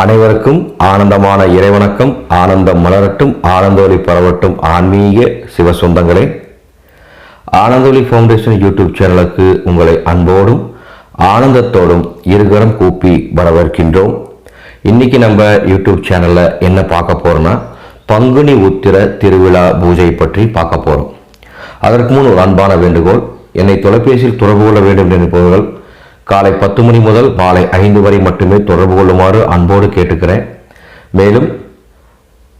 அனைவருக்கும் ஆனந்தமான இறைவணக்கம் ஆனந்தம் மலரட்டும் ஆனந்தோலி பரவட்டும் ஆன்மீக சிவ சொந்தங்களே ஆனந்தோலி ஃபவுண்டேஷன் யூடியூப் சேனலுக்கு உங்களை அன்போடும் ஆனந்தத்தோடும் இருகரம் கூப்பி வரவேற்கின்றோம். இன்னைக்கு நம்ம யூடியூப் சேனலில் என்ன பார்க்க போறோம்னா பங்குனி உத்திர திருவிழா பூஜை பற்றி பார்க்க போகிறோம் அதற்கு முன் ஒரு அன்பான வேண்டுகோள் என்னை தொலைபேசியில் தொடர்பு கொள்ள வேண்டும் என்று நினைப்பவர்கள் காலை பத்து மணி முதல் மாலை ஐந்து வரை மட்டுமே தொடர்பு கொள்ளுமாறு அன்போடு கேட்டுக்கிறேன். மேலும்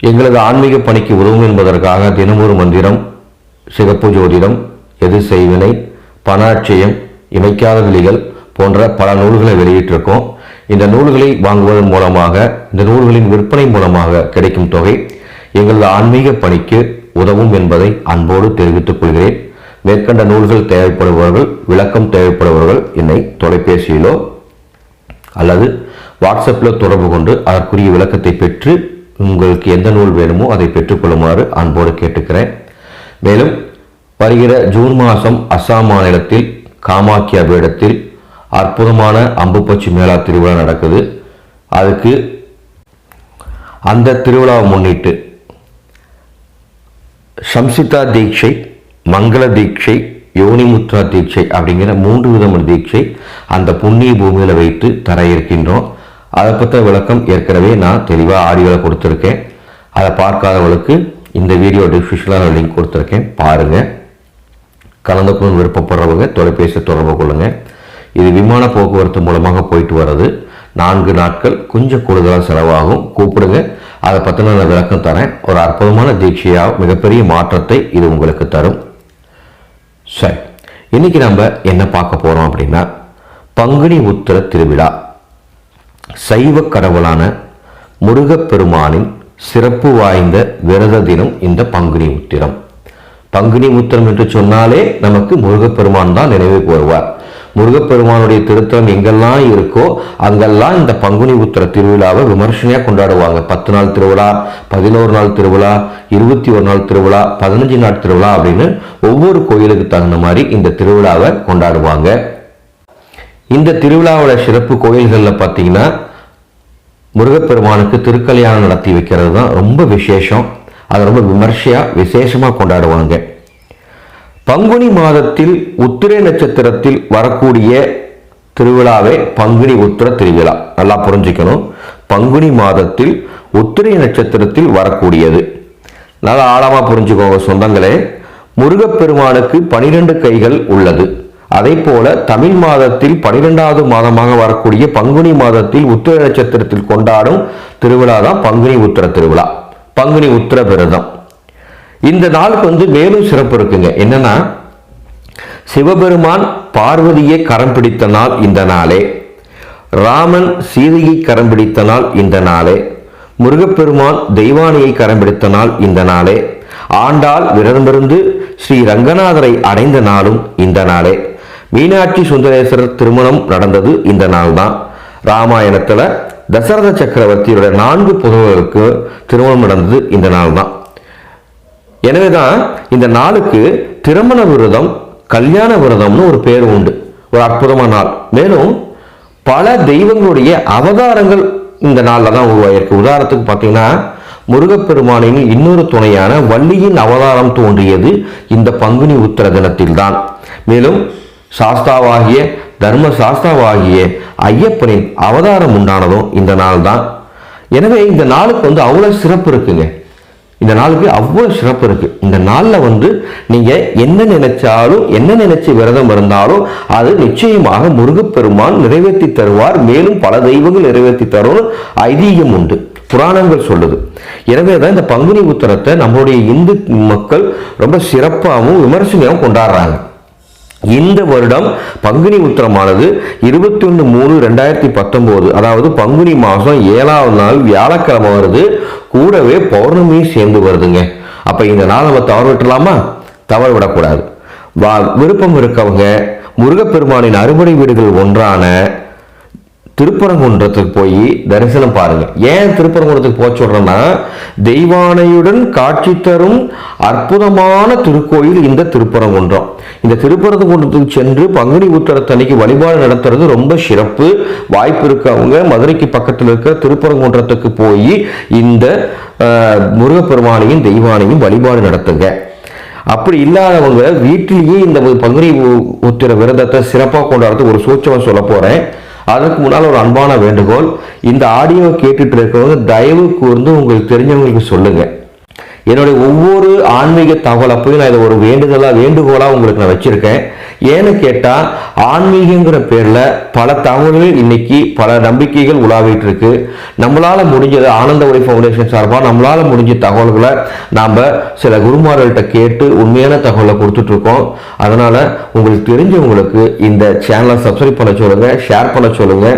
எங்களது ஆன்மீக பணிக்கு உதவும் என்பதற்காக தினமொரு மந்திரம் சிகப்பு ஜோதிடம் எது செய்வினை பணாட்சியம் இமைக்காத விழிகள் போன்ற பல நூல்களை வெளியிட்டிருக்கோம். இந்த நூல்களை வாங்குவதன் மூலமாக இந்த நூல்களின் விற்பனை மூலமாக கிடைக்கும் தொகை எங்களது ஆன்மீக பணிக்கு உதவும் என்பதை அன்போடு தெரிவித்துக் கொள்கிறேன். மேற்கண்ட நூல்கள் தேவைப்படுபவர்கள் விளக்கம் தேவைப்படுபவர்கள் என்னை தொலைபேசியிலோ அல்லது வாட்ஸ்அப்பில் தொடர்பு கொண்டு அதற்குரிய விளக்கத்தை பெற்று உங்களுக்கு எந்த நூல் வேணுமோ அதை பெற்றுக்கொள்ளுமாறு அன்போடு கேட்டுக்கிறேன். மேலும் வருகிற ஜூன் மாதம் அஸ்ஸாம் மாநிலத்தில் காமாக்கியா பீடத்தில் அற்புதமான அம்புப்பச்சி மேளா திருவிழா நடக்குது. அதுக்கு அந்த திருவிழாவை முன்னிட்டு சம்சிதா தீட்சை மங்கள தீட்சை யோனிமுத்ரா தீட்சை அப்படிங்கிற மூன்று விதமான தீட்சை அந்த புண்ணிய பூமியில் வைத்து தர இருக்கின்றோம் அதை பற்றின விளக்கம் ஏற்கனவே நான் தெளிவாக ஆடியோவில் கொடுத்துருக்கேன். அதை பார்க்காதவங்களுக்கு இந்த வீடியோ டிஸ்கிரிப்ஷனில் லிங்க் கொடுத்துருக்கேன். பாருங்கள் கலந்துக்கணும் விருப்பப்படுறவங்க தொலைபேசி தொடர்பு கொள்ளுங்கள் இது விமான போக்குவரத்து மூலமாக போயிட்டு வர்றது. நான்கு நாட்கள் கொஞ்சம் கூடுதலாக செலவாகும். கூப்பிடுங்க. அதை பற்றின நான் விளக்கம் தரேன். ஒரு அற்புதமான தீட்சையாக மிகப்பெரிய மாற்றத்தை இது உங்களுக்கு தரும். சரி. இன்னைக்கு நம்ம என்ன பார்க்க போறோம் அப்படின்னா பங்குனி உத்திர திருவிழா. சைவ கடவுளான முருகப்பெருமானின் சிறப்பு வாய்ந்த விரத தினம் இந்த பங்குனி உத்திரம். பங்குனி உத்திரம் என்று சொன்னாலே நமக்கு முருகப்பெருமான் தான் நினைவு கூறுவார். முருகப்பெருமானுடைய திருத்தலம் எங்கெல்லாம் இருக்கோ அங்கெல்லாம் இந்த பங்குனி உத்திர திருவிழாவை விமர்சனையாக கொண்டாடுவாங்க. பத்து நாள் திருவிழா பதினோரு நாள் திருவிழா இருபத்தி ஒரு நாள் திருவிழா பதினஞ்சு நாள் திருவிழா அப்படின்னு ஒவ்வொரு கோயிலுக்கு தகுந்த மாதிரி இந்த திருவிழாவை கொண்டாடுவாங்க. இந்த திருவிழாவோட சிறப்பு கோயில்களில் பார்த்தீங்கன்னா முருகப்பெருமானுக்கு திருக்கல்யாணம் நடத்தி வைக்கிறது தான் ரொம்ப விசேஷம். அதை ரொம்ப விமர்சையாக விசேஷமாக கொண்டாடுவாங்க. பங்குனி மாதத்தில் உத்திரை நட்சத்திரத்தில் வரக்கூடிய திருவிழாவே பங்குனி உத்திர திருவிழா. நல்லா புரிஞ்சுக்கணும். பங்குனி மாதத்தில் உத்திரை நட்சத்திரத்தில் வரக்கூடியது. நல்லா ஆழமாக புரிஞ்சுக்கோங்க சொந்தங்களே. முருகப்பெருமானுக்கு பனிரெண்டு கைகள் உள்ளது. அதே போல தமிழ் மாதத்தில் பனிரெண்டாவது மாதமாக வரக்கூடிய பங்குனி மாதத்தில் உத்திர நட்சத்திரத்தில் கொண்டாடும் திருவிழா தான் பங்குனி உத்திர திருவிழா. பங்குனி உத்திர விரதம். இந்த நாளுக்கு வந்து மேலும் சிறப்பு இருக்குங்க. என்னன்னா சிவபெருமான் பார்வதியை கரம் பிடித்த நாள் இந்த நாளே ராமன் சீதையை கரம் பிடித்த நாள் இந்த நாளே முருகப்பெருமான் தெய்வானியை கரம் பிடித்த நாள் இந்த நாளே ஆண்டாள் விரதமிருந்து ஸ்ரீ ரங்கநாதரை அடைந்த நாளும் இந்த நாளே. மீனாட்சி சுந்தரேஸ்வரர் திருமணம் நடந்தது இந்த நாள் தான் ராமாயணத்துல தசரத சக்கரவர்த்தியோட நான்கு புதவர்களுக்கு திருமணம் நடந்தது இந்த நாள் தான் எனவேதான் இந்த நாளுக்கு திருமண விரதம் கல்யாண விரதம்னு ஒரு பேர் உண்டு. ஒரு அற்புதமான நாள். மேலும் பல தெய்வங்களுடைய அவதாரங்கள் இந்த நாளில் தான் உருவாயிருக்கு. உதாரணத்துக்கு பார்த்தீங்கன்னா முருகப்பெருமானின் இன்னொரு துணையான வள்ளியின் அவதாரம் தோன்றியது இந்த பங்குனி உத்திர தினத்தில் தான் மேலும் சாஸ்தாவாகிய தர்ம சாஸ்தாவாகிய ஐயப்பனின் அவதாரம் உண்டானதும் இந்த நாள் தான் எனவே இந்த நாளுக்கு வந்து அவ்வளோ சிறப்பு இருக்குங்க. இந்த நாளுக்கு அவ்வளோ சிறப்பு இருக்குது இந்த நாளில் வந்து நீங்கள் என்ன நினைச்சாலும் என்ன நினைச்சு விரதம் இருந்தாலும் அது நிச்சயமாக முருகப்பெருமான் நிறைவேற்றி தருவார். மேலும் பல தெய்வங்கள் நிறைவேற்றி தரும் ஐதீகம் உண்டு. புராணங்கள் சொல்லுது. எனவே தான் இந்த பங்குனி உத்தரத்தை நம்மளுடைய இந்து மக்கள் ரொம்ப சிறப்பாகவும் விமர்சனையாகவும் கொண்டாடுறாங்க. இந்த வருடம் பங்குனி உத்திரமானது இருபத்தி ஒன்று மூணு ரெண்டாயிரத்தி பத்தொம்போது அதாவது பங்குனி மாதம் ஏழாவது நாள் வியாழக்கிழமை வருது. கூடவே பௌர்ணமியும் சேர்ந்து வருதுங்க. அப்போ இந்த நாள் நம்ம தவறு விட்டுலாமா தவறு விடக்கூடாது. வா விருப்பம் இருக்கவங்க முருகப்பெருமானின் அறுபடை வீடுகள் ஒன்றான திருப்பரங்குன்றத்துக்கு போய் தரிசனம் பாருங்க. ஏன் திருப்பரங்குன்றத்துக்கு போக சொல்றேன்னா தெய்வானையுடன் காட்சி தரும் அற்புதமான திருக்கோயில் இந்த திருப்பரங்குன்றம். இந்த திருப்பரங்குன்றத்துக்கு சென்று பங்குனி உத்தரத்தன்னைக்கு வழிபாடு நடத்துறது ரொம்ப சிறப்பு. வாய்ப்பு இருக்கவங்க மதுரைக்கு பக்கத்தில் இருக்க திருப்பரங்குன்றத்துக்கு போய் இந்த முருகப்பெருமானையும் தெய்வானையும் வழிபாடு நடத்துங்க. அப்படி இல்லாதவங்க வீட்டிலேயே இந்த பங்குனி உத்திர விரதத்தை சிறப்பாக கொண்டாடுறது ஒரு சூட்சமாக சொல்ல போறேன். அதற்கு முன்னால் ஒரு அன்பான வேண்டுகோள். இந்த ஆடியோவை கேட்டுட்டு இருக்கவங்க தயவு கூர்ந்து உங்களுக்கு தெரிஞ்சவங்களுக்கு சொல்லுங்க. என்னுடைய ஒவ்வொரு ஆன்மீக தகவல் அப்பயும் நான் இதை ஒரு வேண்டுதலாக வேண்டுகோளாக உங்களுக்கு நான் வச்சிருக்கேன். ஏன்னு கேட்டால் ஆன்மீகங்கிற பேரில் பல தகவல்கள் இன்னைக்கு பல நம்பிக்கைகள் உலாவிட்டு இருக்கு நம்மளால முடிஞ்சது ஆனந்த ஒளி ஃபவுண்டேஷன் சார்பாக நம்மளால முடிஞ்ச தகவல்களை நாம் சில குருமார்கள்ட்ட கேட்டு உண்மையான தகவலை கொடுத்துட்டு இருக்கோம் அதனால உங்களுக்கு தெரிஞ்சவங்களுக்கு இந்த சேனலை சப்ஸ்கிரைப் பண்ண சொல்லுங்க ஷேர் பண்ண சொல்லுங்க.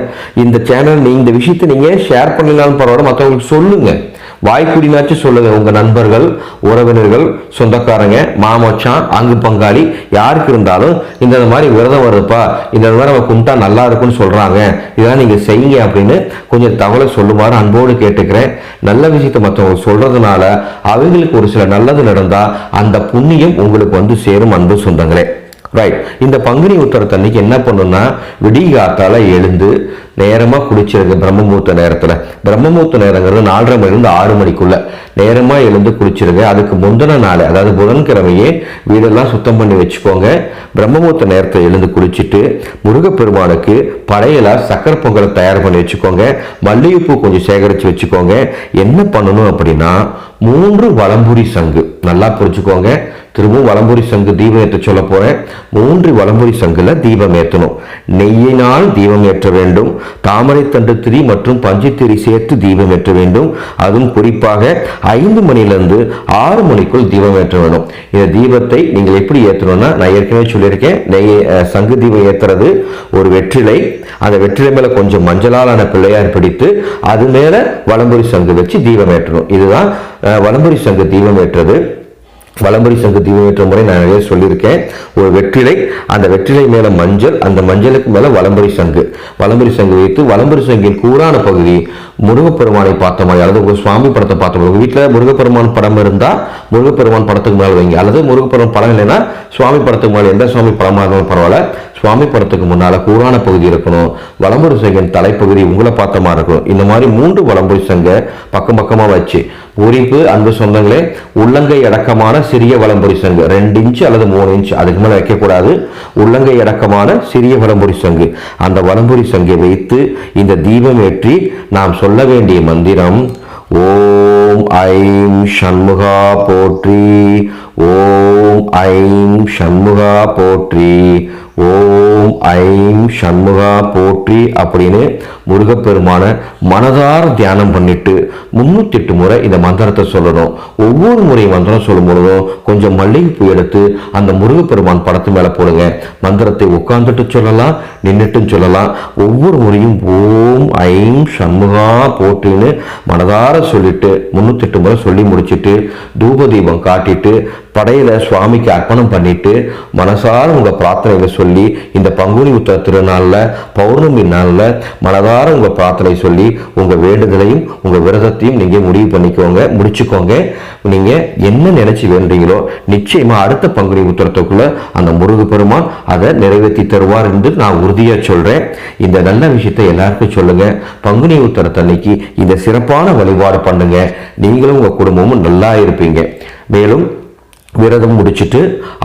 இந்த சேனல் நீ இந்த விஷயத்தை நீங்க ஷேர் பண்ணினாலும் பரவாயில்ல மற்றவங்களுக்கு சொல்லுங்க. வாய்க்குடினாச்சும் சொல்லுங்க உங்க நண்பர்கள் உறவினர்கள் சொந்தக்காரங்க மாமச்சான் அங்கு பங்காளி யாருக்கு இருந்தாலும் இந்த மாதிரி விரதம் வருதுப்பா இந்த மாதிரி நம்ம கும்பிட்டா நல்லா இருக்கும்னு சொல்றாங்க. இதெல்லாம் நீங்க செய்யுங்க அப்படின்னு கொஞ்சம் தகவலை சொல்லுமாறு அன்போடு கேட்டுக்கிறேன். நல்ல விஷயத்தை மற்றவங்க சொல்றதுனால அவங்களுக்கு ஒரு சில நல்லது நடந்தா அந்த புண்ணியம் உங்களுக்கு வந்து சேரும் அன்பு சொந்தங்களே. ரைட் இந்த பங்குனி உத்தரத்தன்னைக்கு என்ன பண்ணுன்னா விடிகாத்தால எழுந்து நேரமாக குளிச்சிருங்க பிரம்மமூர்த்த நேரத்தில். பிரம்மமூர்த்த நேரங்கிறது நாலரை மணிலிருந்து ஆறு மணிக்குள்ள. நேரமாக எழுந்து குளிச்சிருங்க. அதுக்கு முந்தின நாள் அதாவது புதன்கிழமையே வீடெல்லாம் சுத்தம் பண்ணி வச்சுக்கோங்க. பிரம்மமூர்த்த நேரத்தை எழுந்து குளிச்சுட்டு முருகப்பெருமானுக்கு படையலாக சக்கரை பொங்கலை தயார் பண்ணி வச்சுக்கோங்க. மல்லிகைப்பூ கொஞ்சம் சேகரித்து வச்சுக்கோங்க. என்ன பண்ணணும் அப்படின்னா மூன்று வலம்புரி சங்கு. நல்லா புரிச்சுக்கோங்க திரும்பவும் வலம்புரி சங்கு தீபம் ஏற்ற சொல்ல போறேன். மூன்று வலம்புரி சங்குல தீபம் ஏற்றணும். நெய்யினால் தீபம் ஏற்ற வேண்டும். தாமரை தண்டு திரி மற்றும் பஞ்சுத்திரி சேர்த்து தீபம் ஏற்ற வேண்டும். அதுவும் குறிப்பாக ஐந்து மணிலிருந்து ஆறு மணிக்குள் தீபம் ஏற்ற வேண்டும். இந்த தீபத்தை நீங்கள் எப்படி ஏற்றணும்னா நான் ஏற்கனவே சொல்லியிருக்கேன். நெய் சங்கு தீபம் ஏற்றுறது ஒரு வெற்றிலை. அந்த வெற்றிலை மேல கொஞ்சம் மஞ்சளாலான பிள்ளையார் பிடித்து அது மேல வலம்புரி சங்கு வச்சு தீபம் ஏற்றணும். இதுதான் வலம்புரி சங்கு தீபம் ஏற்றது. வலம்புரி சங்கு தீபமேற்ற முறை நான் நிறைய சொல்லியிருக்கேன். ஒரு வெற்றிலை அந்த வெற்றிலை மேலே மஞ்சள் அந்த மஞ்சளுக்கு மேலே வலம்புரி சங்கு. வலம்புரி சங்கு வைத்து வலம்புரி சங்கின் கூரான பகுதி முருகப்பெருமானை பார்த்த மாதிரி அல்லது ஒரு சுவாமி படத்தை பார்த்த மாதிரி. உங்கள் வீட்டில் முருகப்பெருமான் படம் இருந்தால் முருகப்பெருமான் படத்துக்கு மேலே வைங்க. அல்லது முருகப்பெருமான் படம் இல்லைன்னா சுவாமி படத்துக்கு மேலே எந்த சுவாமி படமாக இருந்தாலும் பரவாயில்ல. சுவாமி படத்துக்கு முன்னால் கூரான பகுதி இருக்கணும். வலம்புரி சங்கின் தலைப்பகுதி உங்களை பார்த்த மாதிரி இருக்கணும். இந்த மாதிரி மூன்று வலம்புரி சங்க பக்கம் பக்கமாக வச்சு பூரிப்பு அன்பு சொந்தங்களே உள்ளங்கை அடக்கமான சிறிய வலம்புரி சங்கு. ரெண்டு இன்ச்சு அல்லது மூணு இன்ச் அதுக்கு மேலே வைக்கக்கூடாது. உள்ளங்கை அடக்கமான சிறிய வலம்புரி சங்கு. அந்த வலம்புரி சங்கை வைத்து இந்த தீபம் ஏற்றி நாம் சொல்ல வேண்டிய மந்திரம் ஓம் ஐம் சண்முகா போற்றி ஓம் ஐம் சண்முகா போற்றி ஓம் ஐம் சண்முகா போற்றி அப்படின்னு முருகப்பெருமான மனதார தியானம் பண்ணிட்டு முன்னூத்தி எட்டு முறை இந்த மந்திரத்தை சொல்லணும். ஒவ்வொரு முறை மந்திரம் சொல்லும் பொழுதும் கொஞ்சம் மல்லிகைப்பூ எடுத்து அந்த முருகப்பெருமான் படத்து மேல போடுங்க. மந்திரத்தை உட்கார்ந்துட்டு சொல்லலாம் நின்றுட்டும் சொல்லலாம். ஒவ்வொரு முறையும் ஓம் ஐம் சண்முகா போற்றின்னு மனதார சொல்லிட்டு முன்னூத்தி எட்டு முறை சொல்லி முடிச்சிட்டு தூப தீபம் காட்டிட்டு படையில சுவாமிக்கு அர்ப்பணம் பண்ணிட்டு மனசார உங்க பிரார்த்தனைகளை சொல்லி இந்த பங்குனி உத்தர திருநாளில் பௌர்ணமி நாளில் மனதார உங்க பிரார்த்தனை சொல்லி உங்க வேண்டுதலையும் உங்க விரதத்தையும் நீங்க முடிவு பண்ணிக்கோங்க முடிச்சுக்கோங்க. நீங்க என்ன நினைச்சு வேண்டீங்களோ நிச்சயமா அடுத்த பங்குனி உத்தரத்துக்குள்ள அந்த முருகு பெருமான் அதை நிறைவேற்றி தருவார் என்று நான் உறுதியா சொல்றேன். இந்த நல்ல விஷயத்தை எல்லாருக்கும் சொல்லுங்க. பங்குனி உத்தரத்தன்னைக்கு இந்த சிறப்பான வழிபாடு பண்ணுங்க. நீங்களும் உங்க குடும்பமும் நல்லா இருப்பீங்க. மேலும் விரதம் முடிச்சிட்டு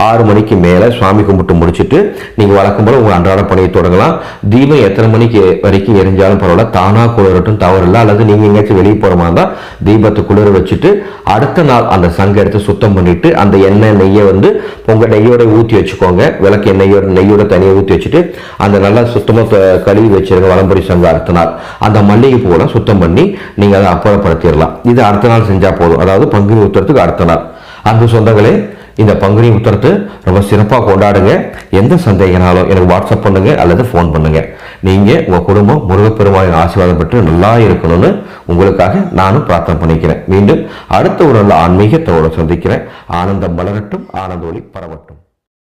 ஆறு மணிக்கு மேலே சுவாமி கும்பிட்டு முடிச்சிட்டு நீங்கள் வழக்கம் போல உங்கள் அன்றாட பணியை தொடங்கலாம். தீபம் எத்தனை மணிக்கு வரைக்கும் எரிஞ்சாலும் பரவாயில்ல. தானாக குளிரட்டும் தவறில்லை அல்லது நீங்கள் எங்கேயாச்சும் வெளியே போகிற மாதிரி தான் தீபத்தை குளிர வச்சுட்டு அடுத்த நாள் அந்த சங்கை எடுத்து சுத்தம் பண்ணிட்டு அந்த எண்ணெய் நெய்யை வந்து உங்கள் நெய்யோட ஊற்றி வச்சுக்கோங்க. விளக்கு எண்ணெயோட நெய்யோட தனியாக ஊற்றி வச்சுட்டு அந்த நல்லா சுத்தமாக கழுவி வச்சுருங்க வளம்புரி சங்கம் அடுத்த நாள் அந்த மல்லிகை பூவெல்லாம் சுத்தம் பண்ணி நீங்கள் அதை அப்புறப்படுத்திடலாம். இது அடுத்த நாள் செஞ்சால் போதும். அதாவது பங்குனி ஊற்றுறதுக்கு அடுத்த நாள். அன்பு சொந்தங்களே இந்த பங்குனி உத்தரத்தை ரொம்ப சிறப்பாக கொண்டாடுங்க. எந்த சந்தேகனாலும் எனக்கு வாட்ஸ்அப் பண்ணுங்க அல்லது ஃபோன் பண்ணுங்க. நீங்க உங்க குடும்பம் முருகப்பெருமானின் ஆசீர்வாதம் பெற்று நல்லா இருக்கணும்னு உங்களுக்காக நானும் பிரார்த்தனை பண்ணிக்கிறேன். மீண்டும் அடுத்த ஒரு நல்ல ஆன்மீகத்தோடு சந்திக்கிறேன். ஆனந்தம் மலரட்டும் ஆனந்த ஒளி பரவட்டும்.